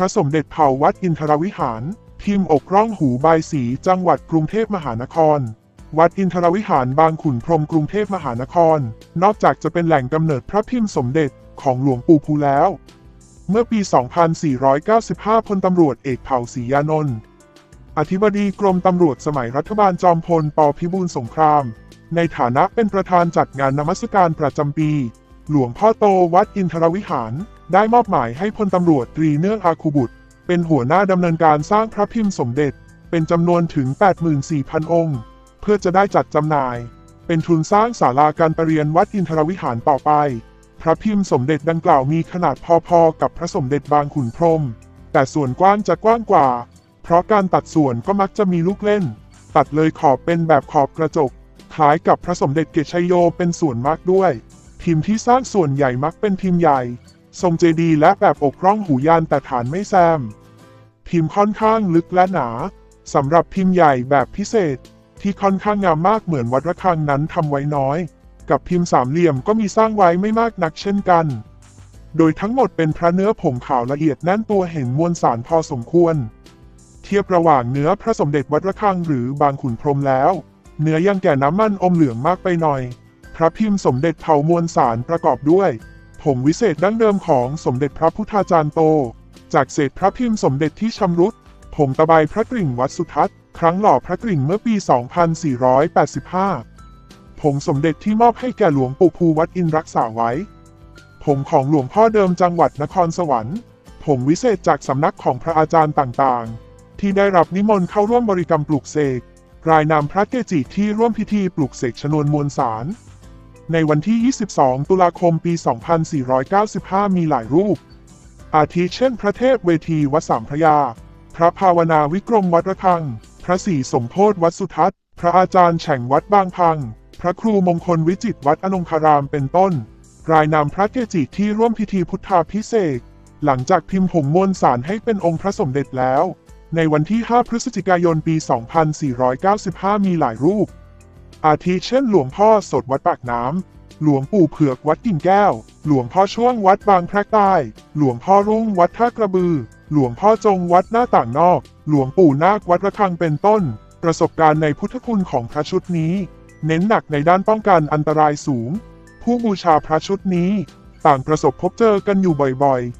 ระสมเด็จเผ่าวัดอินทรวิหาร พิมพ์อกร่องหูบายสีจังหวัดกรุงเทพมหานคร วัดอินทรวิหารบางขุนพรมกรุงเทพมหานคร นอกจากจะเป็นแหล่งกำเนิดพระพิมพ์สมเด็จของหลวงปู่ภูแล้ว เมื่อปี 2495 พลตำรวจเอกเผ่าศรียานนท์อธิบดีกรมตำรวจสมัยรัฐบาลจอมพลปพิบูลสงคราม ในฐานะเป็นประธานจัดงานนมัสการประจำปี หลวงพ่อโตวัดอินทรวิหาร ได้มอบหมายให้พลตำรวจตรีเนื่องอาคูบุตร เป็นหัวหน้าดำเนินการสร้างพระพิมพ์สมเด็จ เป็นจำนวนถึง 84,000 องค์ เพื่อจะได้จัดจำหน่าย เป็นทุนสร้างศาลาการประเรียนวัดอินทรวิหารต่อไป พระพิมพ์สมเด็จดังกล่าวมีขนาดพอๆ กับพระสมเด็จบางขุนพรหมแต่ส่วนกว้างจะกว้างกว่า เพราะการตัดส่วนก็มักจะมีลูกเล่น ตัดเลยขอบเป็นแบบขอบกระจก คล้ายกับพระสมเด็จเกศชัยโยเป็นส่วนมากด้วย พิมพ์ที่สร้างส่วนใหญ่มักเป็นพิมพ์ใหญ่ ทรงเจดีย์และแบบอกร่องหูยานแต่ฐานไม่แซม พิมพ์ค่อนข้างลึกและหนาสำหรับพิมพ์ใหญ่แบบพิเศษ ที่ค่อนข้างงามมากเหมือนวัดระฆังนั้นทำไว้น้อย กับพิมพ์สามเหลี่ยมก็มีสร้างไว้ไม่มากนักเช่นกัน โดยทั้งหมดเป็นพระเนื้อผงขาวละเอียดแน่นตัวเห็นมวลสารพอสมควร เทียบระหว่างเนื้อพระสมเด็จวัดระฆังหรือบางขุนพรหมแล้ว เนื้อยังแก่น้ำมันอมเหลืองมากไปหน่อย พระพิมพ์สมเด็จเผามวลสารประกอบด้วย ผงวิเศษดั้งเดิมของสมเด็จพระพุทธาจารย์โต จากเศษพระพิมพ์สมเด็จที่ชำรุดผงตะไบพระกริ่งวัดสุทัศน์ ครั้งหล่อพระกริ่งเมื่อปี 2485ผงสมเด็จที่มอบให้แก่หลวงปู่ภูวัดอินรักษาไว้ผงของหลวงพ่อเดิมจังหวัดนครสวรรค์ผงวิเศษจากสำนักของพระอาจารย์ต่างๆ ที่ได้รับนิมนต์เข้าร่วมบริกรรมปลุกเสกรายนามพระเกจิที่ร่วมพิธีปลุกเสกชนวนมวลสาร ในวันที่ 22 ตุลาคม ปี 2495 มีหลายรูป อาทิเช่น พระเทพเวทีวัดสามพระยา พระภาวนาวิกรมวัดระฆัง พระศรีสมโพธวัดสุทัศน์ พระอาจารย์แฉ่งวัดบางพัง พระครูมงคลวิจิตวัดอนงคารามเป็นต้น รายนามพระเกจิที่ร่วมพิธีพุทธาพิเศษ หลังจากพิมพ์ผงมวลสารให้เป็นองค์พระสมเด็จแล้ว ในวันที่ 5 พฤศจิกายน ปี 2495 มีหลายรูป อาทิเช่นหลวงพ่อสดวัดปากน้ำ หลวงปู่เผือกวัดกิ่งแก้ว หลวงพ่อช่วงวัดบางแพรกใต้ หลวงพ่อรุ่งวัดท่ากระบือ หลวงพ่อจงวัดหน้าต่างนอก หลวงปู่นาควัดระฆังเป็นต้น ประสบการณ์ในพุทธคุณของพระชุดนี้ เน้นหนักในด้านป้องกันอันตรายสูง ผู้บูชาพระชุดนี้ ต่างประสบพบเจอกันอยู่บ่อยๆ